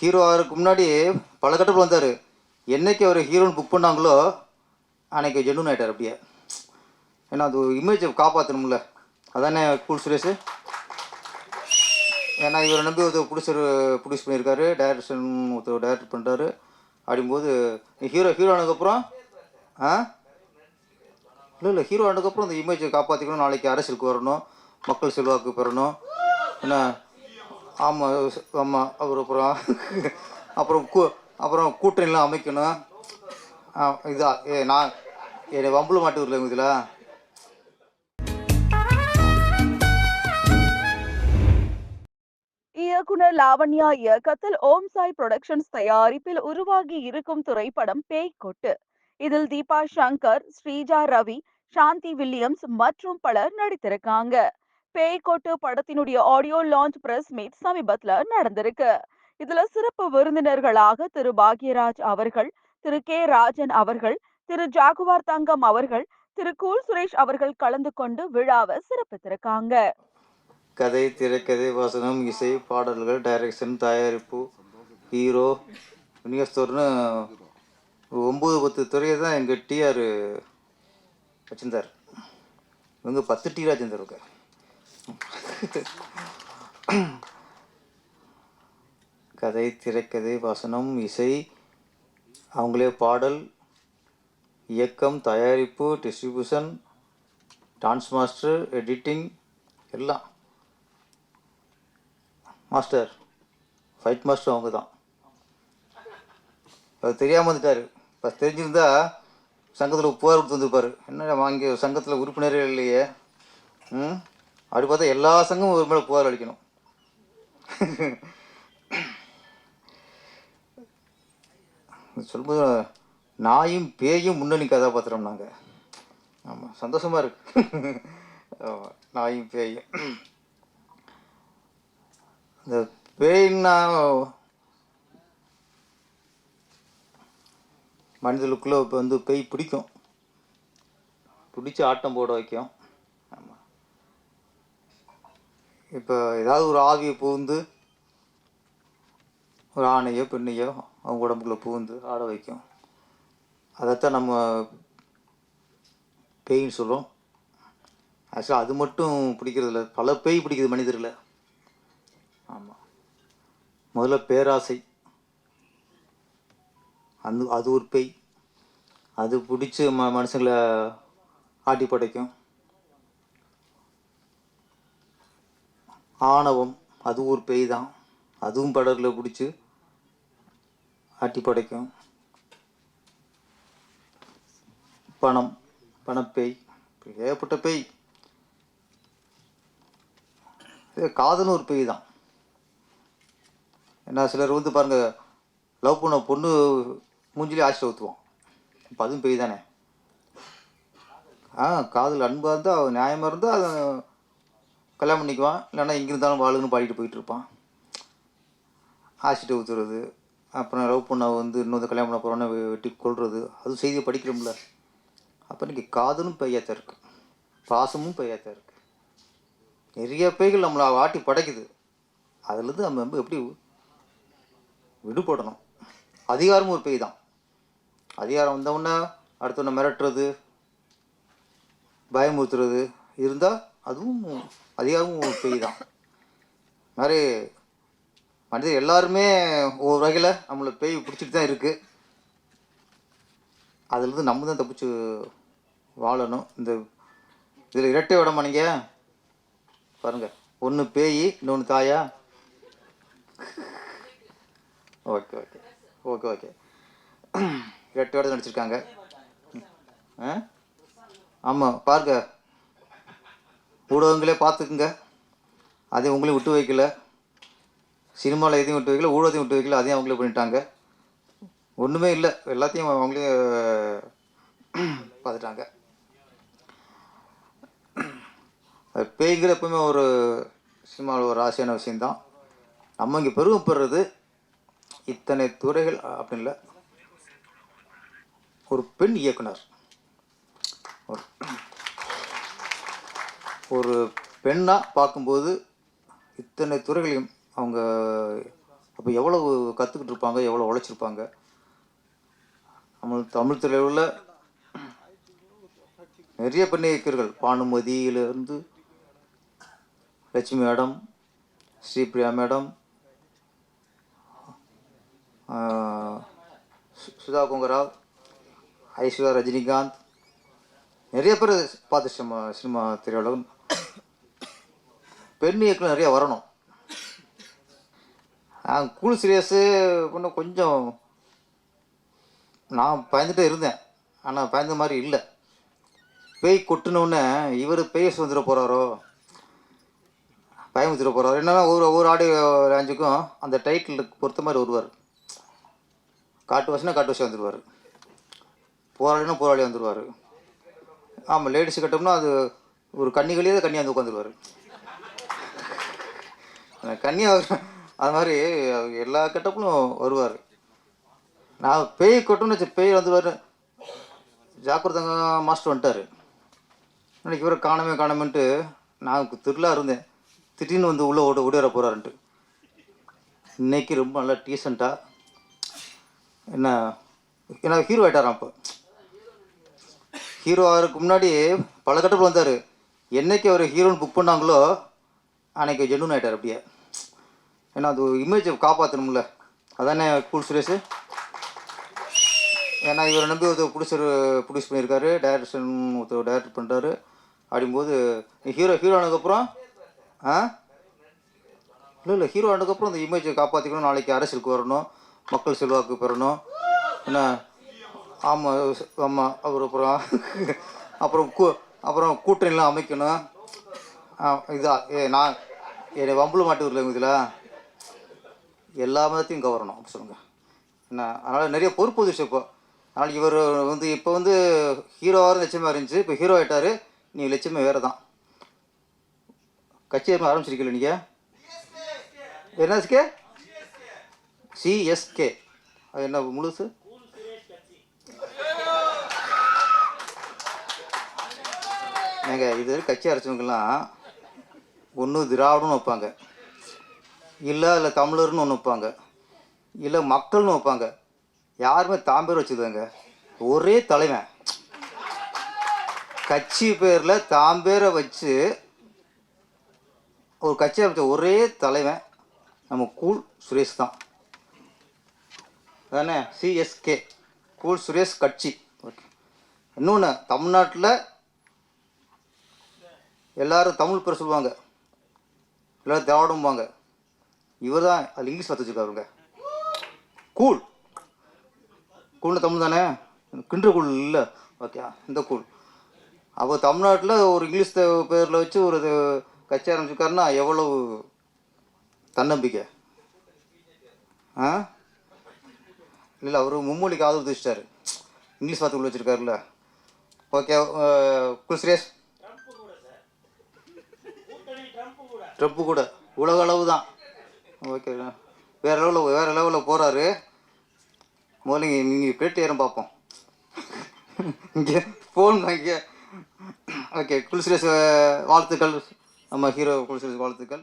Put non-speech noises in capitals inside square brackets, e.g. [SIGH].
Hero ஆகிறதுக்கு முன்னாடி பல கட்டத்தில் வந்தார். என்னைக்கு அவர் ஹீரோன்னு புக் பண்ணாங்களோ அன்றைக்கி ஜென்யூன் ஆகிட்டார் அப்படியே. ஏன்னா அது இமேஜை காப்பாற்றணும்ல அதானே கூல் சுரேஷ்? ஏன்னா இவரை நம்பி ஒருத்தர் ப்ரொடியூசர் ப்ரொடியூஸ் பண்ணியிருக்காரு. டைரக்ஷன் ஒருத்தர் டைரக்ட் பண்ணுறாரு அப்படிங்கும்போது ஹீரோ ஹீரோ ஆனதுக்கப்புறம் ஆ? இல்லை இல்லை ஹீரோ ஆனதுக்கப்புறம் இந்த இமேஜை காப்பாற்றிக்கணும் நாளைக்கு அரசியலுக்கு வரணும். மக்கள் செல்வாக்கு பெறணும். என்ன? ஆமாம் ஆமாம் அப்புறம் அப்புறம் அப்புறம் கூ அப்புறம் கூட்டணிலாம் அமைக்கணும். ஆ, இதா ஏ நான் என்னை வம்புல மாட்டு வரல இதில். இயக்குனர் லாவண்யா இயக்கத்தில் ஓம் சாய் புரொடக்ஷன்ஸ் தயாரிப்பில் உருவாகி இருக்கும் திரைப்படம் பேய்கொட்டு. இதில் தீபா சங்கர் ஸ்ரீஜா ரவி சாந்தி வில்லியம்ஸ் மற்றும் பலர் நடித்திருக்காங்க. பேய்கோட்டு படத்தினுடைய ஆடியோ லான்ச் பிரஸ் மீட் சமீபத்துல நடந்திருக்கு. இதுல சிறப்பு விருந்தினர்களாக திரு பாக்யராஜ் அவர்கள் திரு கே ராஜன் அவர்கள் திரு ஜாகுவார் தங்கம் அவர்கள் திரு கூல் சுரேஷ் அவர்கள் கலந்து கொண்டு விழாவை சிறப்பித்திருக்காங்க. கதை திரைக்கதை வசனம் இசை பாடல்கள் டைரக்ஷன் தயாரிப்பு ஹீரோ விநியோகஸ்தோர்னு ஒம்பது பத்து துறையை தான் எங்கள் டிஆர் வச்சிருந்தார். இவங்க பத்து டி ராஜேந்தர் [COUGHS] கதை திரைக்கதை வசனம் இசை அவங்களே பாடல் இயக்கம் தயாரிப்பு டிஸ்ட்ரிபியூஷன் டான்ஸ் மாஸ்டர் எடிட்டிங் எல்லாம். மாஸ்டர் ஃபைட் மாஸ்டர் அவங்க தான் அது தெரியாமல் வந்துட்டார். இப்போ தெரிஞ்சிருந்தா சங்கத்தில் புகார் கொடுத்து வந்திருப்பார். என்ன வாங்கி சங்கத்தில் உறுப்பினரே இல்லையே. ம்? அப்படி பார்த்தா எல்லா சங்கமும் ஒரு மேலே புகார் அளிக்கணும். சொல்லும்போது நாயும் பேயும் முன்னணி கதாபாத்திரம் நாங்கள் ஆமாம் சந்தோஷமாக இருக்கு. நாயும் பேயும். இந்த பேயின்னா மனிதனுக்குள்ளே இப்போ வந்து பேய் பிடிக்கும். பிடிச்சி ஆட்டம் போட வைக்கும் ஆமாம் இப்போ ஏதாவது ஒரு ஆவியை புகுந்து ஒரு ஆணையோ பெண்ணையோ அவங்க உடம்புக்குள்ளே புகுந்து ஆட வைக்கும். அதைத்தான் நம்ம பேய்ன்னு சொல்கிறோம் ஆக்சுவலாக அது மட்டும் பிடிக்கிறதில்ல பல பேய் பிடிக்குது மனிதர்களை. ஆமாம் முதல்ல பேராசை. அந்த அது ஒரு பேய். அது பிடிச்சி ம மனுஷங்களை ஆட்டி படைக்கும் ஆணவம் அது ஒரு பேய் தான். அதுவும் படரில் பிடிச்சி ஆட்டி படைக்கும். பணம் பணப்பேய் ஏகப்பட்ட பேய். காதலும் ஒரு பேய் தான். ஏன்னா சிலர் வந்து பாருங்க லவ் பண்ண பொண்ணு மூஞ்சிலே ஆசிட் ஊற்றுவான் இப்போ அதுவும் பேய் தானே? ஆ காதல் அன்பாக இருந்தால் நியாயமாக இருந்தால் அதை கல்யாணம் பண்ணிக்குவான். இல்லைன்னா எங்கே இருந்தாலும் வாழுன்னு பாடிட்டு போயிட்டு இருப்பான். ஊற்றுறது அப்புறம் லவ் பண்ண வந்து இன்னொரு கல்யாணம் பண்ண போகிறோன்னு வெட்டி கொள்வது அது செய்தியை படிக்கிறோம்ல. அப்போ இன்றைக்கி காதலும் பெய்யாத்தான் இருக்குது பாசமும் பெய்யாத்தான் இருக்குது நிறைய பேய்கள் நம்மளை ஆட்டி படைக்குது. அதுலேருந்து நம்ம வந்து எப்படி விடுபடணும்? அதிகாரமும் ஒரு பேய் தான் அதிகாரம் வந்தவுடனே அடுத்தவனை மிரட்டுறது பயமுறுத்துறது இருந்தால் அதுவும் அதிகாரமும் ஒரு பேய் தான். மாதிரி மனிதர் எல்லாருமே ஒவ்வொரு வகையில் நம்மளை பேய் பிடிச்சிட்டு தான் இருக்குது அதுலேருந்து நம்ம தான் தப்பிச்சு வாழணும். இந்த இதில் இரட்டை விடமா நீங்கள் பாருங்கள் ஒன்று பேய் இன்னொன்று தாயா. Okay okay. Okay okay. இரட்டை விட நடிச்சிருக்காங்க. ஆ? ஆமாம் பாருங்க. ஊடகங்களே பார்த்துக்குங்க. அதையும் உங்களையும் விட்டு வைக்கல. சினிமாவில் எதையும் விட்டு வைக்கல ஊடகத்தையும் விட்டு வைக்கல அதையும் அவங்களே பண்ணிட்டாங்க. ஒன்றுமே இல்லை. எல்லாத்தையும் அவங்களே பார்த்துட்டாங்க. பேய்ங்கிற எப்பவுமே ஒரு சினிமாவில் ஒரு ஆசையான விஷயந்தான் நம்ம இங்கே பெருமைப்படுறது இத்தனை துறைகள் அப்படின்னு இல்லை. ஒரு பெண் இயக்குனர். ஒரு ஒரு பெண்ணாக பார்க்கும்போது இத்தனை துறைகளையும் அவங்க அப்போ எவ்வளவு கற்றுக்கிட்டு இருப்பாங்க எவ்வளோ உழைச்சிருப்பாங்க? நம்ம தமிழ் திரையுள்ள நிறைய பெண் இயக்கர்கள் பானுமதியிலிருந்து லட்சுமி மேடம் ஸ்ரீபிரியா மேடம் சுதா குங்கராவ் ஐஸ்வர்யா ரஜினிகாந்த் நிறைய பேர் பார்த்து சினிமா சினிமா திரையுலகம் பெண் இயக்கம் நிறைய வரணும். நான் கூல் சீரியஸு இன்னும் கொஞ்சம் நான் பயந்துட்டே இருந்தேன். ஆனால் பயந்த மாதிரி இல்லை. பேய் கொட்டினோடனே இவர் பேய் சுதந்திர போகிறாரோ பயமுத்திர போகிறாரோ என்னன்னா ஒரு ஒரு ஆடியோ ரேஞ்சுக்கும் அந்த டைட்டிலுக்கு பொறுத்த மாதிரி வருவார். காட்டு வசனா காட்டு வசம் வந்துடுவார் போராளினா போராளி வந்துடுவார் ஆமாம் லேடிஸ் கட்டோம்னா அது ஒரு கன்னிகளே கண்ணியாக கன்னியாக வந்து உட்காந்துருவார் கன்னியா அது மாதிரி அவர் எல்லா கட்டப்பிலும் வருவார். நான் பேய் கொட்டணும்னு வச்சு பேய் வந்துடுவார் ஜாக்கிரதங்க மாஸ்டர் வந்துட்டார். இன்னைக்கு இவரை காணமே காணமேன்ட்டு நான் திருவிழா இருந்தேன். திடீர்னு வந்து உள்ளே ஓட ஓடிவர போகிறாருன்ட்டு இன்னைக்கு ரொம்ப நல்லா டீசெண்டாக என்ன ஏன்னா ஹீரோ ஆகிட்டாராம் அப்போ. ஹீரோ ஆகிறதுக்கு முன்னாடி பல கட்டத்தில் வந்தார். என்னைக்கு அவர் ஹீரோன்னு புக் பண்ணாங்களோ அன்றைக்கி ஜெனூன் ஆகிட்டார் அப்படியே. ஏன்னா அது இமேஜை காப்பாற்றணும்ல அதானே கூல் சுரேஷ்? ஏன்னா இவரை நம்பி ஒருத்தர் ப்ரொடியூசர் ப்ரொடியூஸ் பண்ணியிருக்காரு. டைரக்ஷன் ஒருத்தர் டைரக்ட் பண்ணுறாரு அப்படிங்கும்போது ஹீரோ ஹீரோ ஆனதுக்கப்புறம் ஆ? இல்லை இல்லை ஹீரோ ஆனதுக்கப்புறம் அந்த இமேஜை காப்பாற்றிக்கணும் நாளைக்கு அரசியலுக்கு வரணும். மக்கள் செல்வாக்கு பெறணும். என்ன ஆமாம் ஆமாம் அவர் அப்புறம் அப்புறம் கூ அப்புறம் கூட்டணிலாம் அமைக்கணும். இதா ஏ நான் என்னை வம்புல மாட்டி வரல இதில்? எல்லா மதத்தையும் கவரணும் அப்படி சொல்லுங்க. என்ன அதனால் நிறைய பொறுப்பு வந்துச்சு இப்போ. அதனால் இவர் வந்து இப்போ வந்து ஹீரோவாக லட்சியமாக இருந்துச்சு. இப்போ ஹீரோ ஆகிட்டார் நீ லட்சியமே வேறு தான் கட்சி ஏற்கனவே நீங்கள் என்னஸ்கே சிஎஸ்கே அது என்ன முழுசு? ஏங்க இது கட்சி அரைச்சவங்கலாம் ஒன்று திராவிடம்னு வைப்பாங்க. இல்லை அதில் தமிழர்னு ஒன்று வைப்பாங்க. இல்லை மக்கள்னு வைப்பாங்க. யாருமே தாம்பேர் வச்சுதாங்க. ஒரே தலைவன். கட்சி பேரில் தாம்பேரை வச்சு ஒரு கட்சி அமைச்ச ஒரே தலைவன் நம்ம கூல் சுரேஷ் தான். தானே சிஎஸ்கே கூல் சுரேஷ் கட்சி. ஓகே. இன்னொன்று தமிழ்நாட்டில் எல்லாரும் தமிழ் பேர் சொல்லுவாங்க. இல்லை தேவடும்பாங்க இவர் தான் அதில் இங்கிலீஷ் பார்த்து வச்சுருக்காருங்க. கூழ். கூல்னு தமிழ் தானே? கிண்டர் கூழ் இல்லை. ஓகே இந்த கூழ். அப்போ தமிழ்நாட்டில் ஒரு இங்கிலீஷ் பேரில் வச்சு ஒரு கட்சி ஆரம்பிச்சிருக்காருன்னா எவ்வளவு தன்னம்பிக்கை? ஆ? இல்லை அவர் மும்மொழிக்கு ஆதரவு தெரிச்சிட்டாரு இங்கிலீஷ் வார்த்தை வச்சுருக்காருல்ல. ஓகே குல் சுரேஷ் ட்ரம்ப்பு கூட. உலக அளவு தான் ஓகே வேறு லெவலில் வேறு லெவலில் போகிறாரு முதல்ல இங்கே நீங்கள் பேட்டி ஏறும் பார்ப்போம். இங்கே ஃபோன் இங்கே ஓகே குளிசுரேஷ் வாழ்த்துக்கள். நம்ம ஹீரோ குளிசுரேஷ் வாழ்த்துக்கள்.